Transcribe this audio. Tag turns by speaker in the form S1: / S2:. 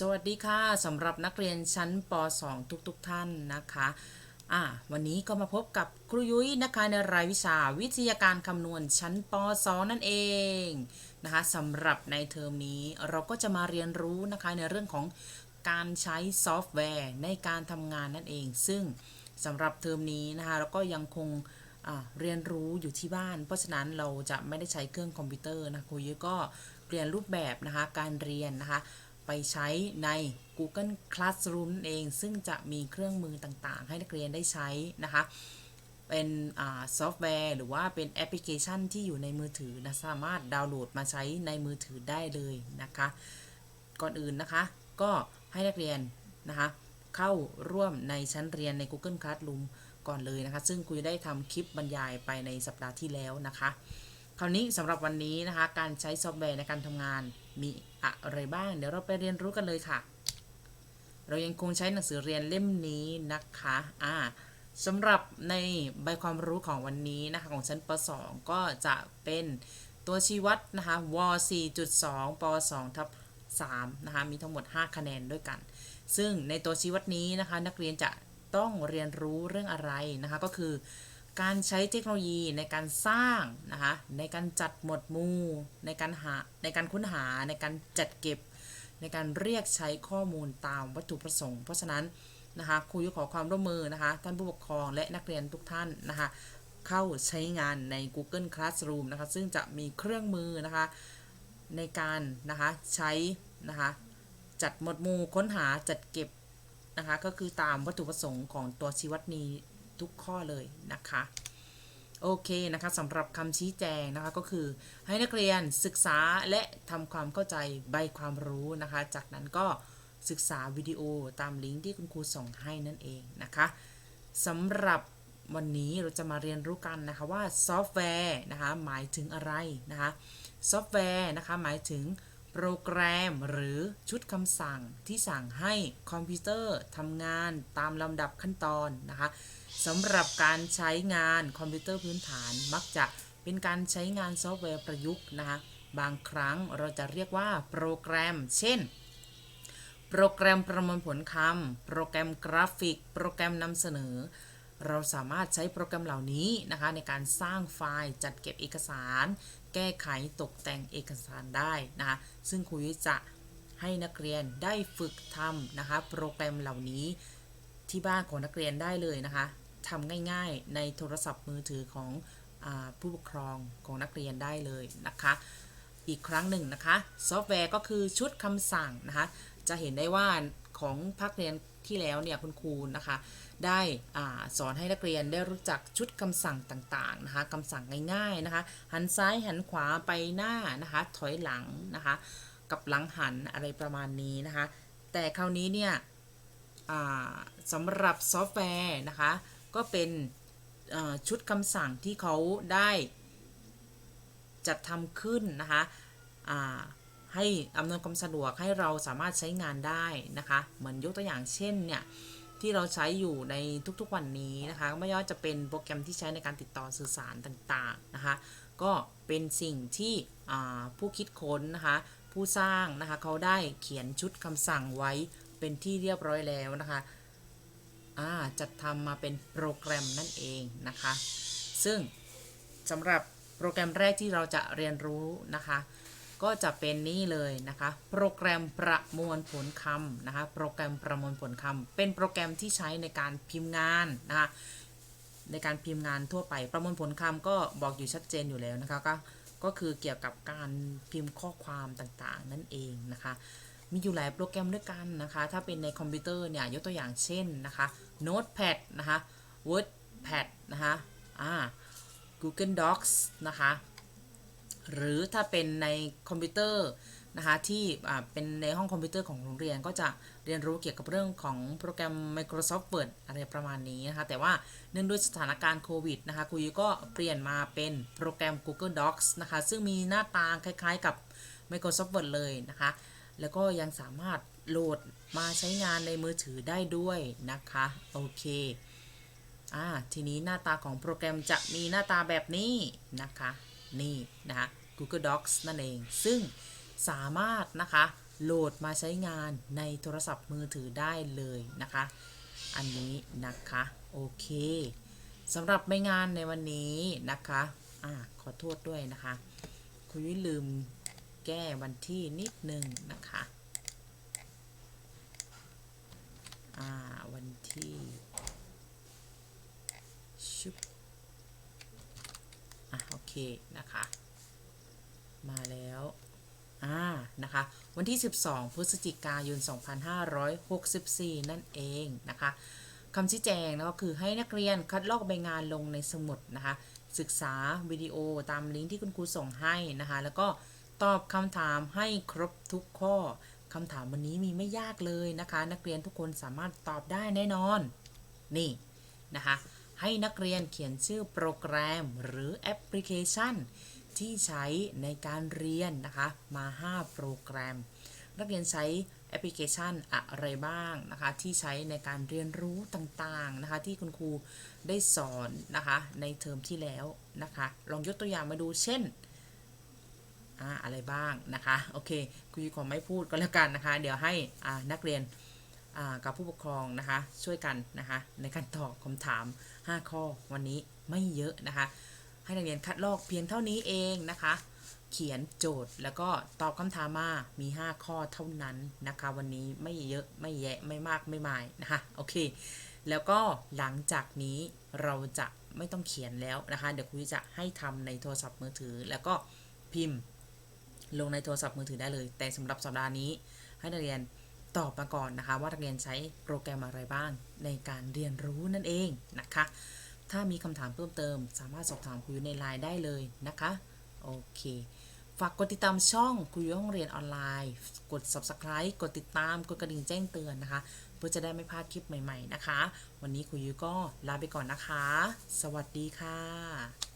S1: สวัสดีค่ะสำหรับนักเรียนชั้นป .2 ทุกๆทท่านนะคะอ่าวันนี้ก็มาพบกับครูยุ้ยนะคะในรายวิชาวิทยาการคำนวณชั้นป .2 นั่นเองนะคะสำหรับในเทอมนี้เราก็จะมาเรียนรู้นะคะในเรื่องของการใช้ซอฟต์แวร์ในการทำงานนั่นเอง ซึ่งสำหรับเทอมนี้นะคะเราก็ยังคงเรียนรู้อยู่ที่บ้าน เพราะฉะนั้นเราจะไม่ได้ใช้เครื่องคอมพิวเตอร์นะครูยุ้ยก็เปลี่ยนรูปแบบนะคะการเรียนนะคะ ไปใช้ใน Google Classroom นั่นเอง ซึ่งจะมีเครื่องมือต่างๆ ให้นักเรียนได้ใช้นะคะ เป็นซอฟต์แวร์หรือว่าเป็นแอปพลิเคชันที่อยู่ในมือถือนะสามารถดาวน์โหลดมาใช้ในมือถือได้เลยนะคะ ก่อนอื่นนะคะ ก็ให้นักเรียนนะคะเข้าร่วมในชั้นเรียนใน Google Classroom ก่อนเลยนะคะ ซึ่งคุยได้ทำคลิปบรรยายไปในสัปดาห์ที่แล้วนะคะ คราวนี้สำหรับวันนี้นะคะ การใช้ซอฟต์แวร์ในการทำงานมี อะไรบ้าง เดี๋ยวเราไปเรียนรู้กันเลยค่ะ เรายังคงใช้หนังสือเรียนเล่มนี้นะคะอ่าสำหรับในใบความรู้ของวันนี้นะคะของชั้นป .2 ก็จะเป็นตัวชี้วัดนะคะว 4.2 ป .2 ทับ3นะคะมีทั้งหมด 5 คะแนนด้วยกัน ซึ่งในตัวชี้วัดนี้นะคะนักเรียนจะต้องเรียนรู้เรื่องอะไรนะคะก็คือ การใช้เทคโนโลยีในการสร้างนะคะในการจัดหมวดหมู่ในการหาในการค้นหาในการจัดเก็บ ในการเรียกใช้ข้อมูลตามวัตถุประสงค์ เพราะฉะนั้นนะคะครูยุขอความร่วมมือนะคะท่านผู้ปกครองและนักเรียนทุกท่านนะคะเข้าใช้งานใน Google Classroom นะคะซึ่งจะมีเครื่องมือนะคะในการนะคะใช้นะคะจัดหมวดหมู่ค้นหาจัดเก็บนะคะก็คือตามวัตถุประสงค์ของตัวชีวัดนี้ ทุกข้อเลยนะคะโอเคนะคะสำหรับคำชี้แจงนะคะก็คือให้นักเรียนศึกษาและทำความเข้าใจใบความรู้นะคะ จากนั้นก็ศึกษาวิดีโอตามลิงก์ที่คุณครูส่งให้นั่นเองนะคะสำหรับวันนี้เราจะมาเรียนรู้กันนะคะว่าซอฟต์แวร์นะคะหมายถึงอะไรนะคะซอฟต์แวร์นะคะหมายถึง โปรแกรมหรือชุดคำสั่งที่สั่งให้คอมพิวเตอร์ทำงานตามลำดับขั้นตอนนะคะสำหรับการใช้งานคอมพิวเตอร์พื้นฐานมักจะเป็นการใช้งานซอฟต์แวร์ประยุกต์นะคะบางครั้งเราจะเรียกว่าโปรแกรม เช่น โปรแกรมประมวลผลคำโปรแกรมกราฟิก โปรแกรมนำเสนอ เราสามารถใช้โปรแกรมเหล่านี้นะคะในการสร้างไฟล์จัดเก็บเอกสาร แก้ไขตกแต่งเอกสารได้นะคะซึ่งครูยุ้ยจะให้นักเรียนได้ฝึกทำนะคะโปรแกรมเหล่านี้ที่บ้านของนักเรียนได้เลยนะคะทำง่ายๆ ในโทรศัพท์มือถือของอผู้ปกครองของนักเรียนได้เลยนะคะอีกครั้งหนึ่งนะคะ ซอฟต์แวร์ก็คือชุดคำสั่งนะคะ จะเห็นได้ว่าของภาคเรียน ที่แล้วเนี่ยคุณครูนะคะได้อาสอนให้นักเรียนได้รู้จักชุดคำสั่งต่างๆนะคะคำสั่งง่ายๆนะคะ หันซ้ายหันขวาไปหน้านะคะถอยหลังนะคะ กับหลังหันอะไรประมาณนี้นะคะ แต่คราวนี้เนี่ยสำหรับซอฟต์แวร์นะคะ ก็เป็นชุดคำสั่งที่เขาได้จัดทำขึ้นนะคะ ให้อำนวยความสะดวกให้เราสามารถใช้งานได้นะคะเหมือนยกตัวอย่างเช่นเนี่ยที่เราใช้อยู่ในทุกๆวันนี้นะคะไม่ว่าจะเป็นโปรแกรมที่ใช้ในการติดต่อสื่อสารต่างๆนะคะ ก็เป็นสิ่งที่ผู้คิดค้นนะคะผู้สร้างนะคะเขาได้เขียนชุดคำสั่งไว้เป็นที่เรียบร้อยแล้วนะคะจัดทำมาเป็นโปรแกรมนั่นเองนะคะ ซึ่งสำหรับโปรแกรมแรกที่เราจะเรียนรู้นะคะ ก็จะเป็นนี่เลยนะคะ โปรแกรมประมวลผลคำนะคะ โปรแกรมประมวลผลคำเป็นโปรแกรมที่ใช้ในการพิมพ์งานนะคะในการพิมพ์งานทั่วไป ประมวลผลคำก็บอกอยู่ชัดเจนอยู่แล้วนะคะก็ก็คือเกี่ยวกับการพิมพ์ข้อความต่างๆ นั่นเองนะคะ มีอยู่หลายโปรแกรมด้วยกันนะคะ ถ้าเป็นในคอมพิวเตอร์เนี่ยยกตัวอย่างเช่นนะคะ Notepad นะคะ WordPad นะคะอ่า Google Docs นะคะ หรือถ้าเป็นในคอมพิวเตอร์นะคะที่เป็นในห้องคอมพิวเตอร์ของโรงเรียนก็จะเรียนรู้เกี่ยวกับเรื่องของโปรแกรม Microsoft Word อะไรประมาณนี้นะคะ แต่ว่าเนื่องด้วยสถานการณ์โควิดนะคะครูยุ้ยก็เปลี่ยนมาเป็นโปรแกรม Google Docs นะคะ ซึ่งมีหน้าตาคล้ายๆกับ Microsoft Word เลยนะคะ แล้วก็ยังสามารถโหลดมาใช้งานในมือถือได้ด้วยนะคะ โอเคอ่าทีนี้หน้าตาของโปรแกรมจะมีหน้าตาแบบนี้นะคะ นี่นะคะ Google Docs นั่นเอง ซึ่งสามารถนะคะโหลดมาใช้งานในโทรศัพท์มือถือได้เลยนะคะ อันนี้นะคะ โอเคสำหรับใบงานในวันนี้นะคะอ่าขอโทษด้วยนะคะ คุณยุ้ยลืมแก้วันที่นิดนึงนะคะอ่าวันที่ชุบ นะคะ มาแล้วอ่านะคะ วันที่ 12 พฤศจิกายน 2564 นั่นเองนะคะคำชี้แจงนะก็คือให้นักเรียนคัดลอกใบงานลงในสมุดนะคะ ศึกษาวิดีโอตามลิงก์ที่คุณครูส่งให้นะคะ แล้วก็ตอบคำถามให้ครบทุกข้อคำถามวันนี้มีไม่ยากเลยนะคะ นักเรียนทุกคนสามารถตอบได้แน่นอน นี่นะคะ ให้นักเรียนเขียนชื่อโปรแกรมหรือแอปพลิเคชัน ที่ใช้ในการเรียนนะคะมา 5 โปรแกรม นักเรียนใช้แอปพลิเคชันอะไรบ้างนะคะที่ใช้ในการเรียนรู้ต่างๆนะคะที่คุณครูได้สอนนะคะในเทอมที่แล้วนะคะลองยกตัวอย่างมาดูเช่นอะไรบ้างนะคะโอเคครูขอไม่พูดก็แล้วกันนะคะ เดี๋ยวให้นักเรียน กับผู้ปกครองนะคะช่วยกันนะคะในการตอบคำถาม 5 ข้อวันนี้ไม่เยอะนะคะ ให้นักเรียนคัดลอกเพียงเท่านี้เองนะคะ เขียนโจทย์แล้วก็ตอบคำถามมามี 5 ข้อเท่านั้นนะคะ วันนี้ไม่เยอะไม่แยะไม่มากไม่หมายนะคะโอเค แล้วก็หลังจากนี้เราจะไม่ต้องเขียนแล้วนะคะ เดี๋ยวครูจะให้ทำในโทรศัพท์มือถือ แล้วก็พิมพ์ลงในโทรศัพท์มือถือได้เลย แต่สำหรับสัปดาห์นี้ให้นักเรียน ตอบมาก่อนนะคะ ว่านักเรียนใช้โปรแกรมอะไรบ้างในการเรียนรู้นั่นเองนะคะ ถ้ามีคำถามเพิ่มเติม สามารถสอบถามคุยในไลน์ได้เลยนะคะโอเคฝากกดติดตามช่องคุยห้องเรียนออนไลน์ กด subscribe กดติดตาม กดกระดิ่งแจ้งเตือนนะคะ เพื่อจะได้ไม่พลาดคลิปใหม่ ๆ นะคะ วันนี้ครูยุ้ยก็ลาไปก่อนนะคะ สวัสดีค่ะ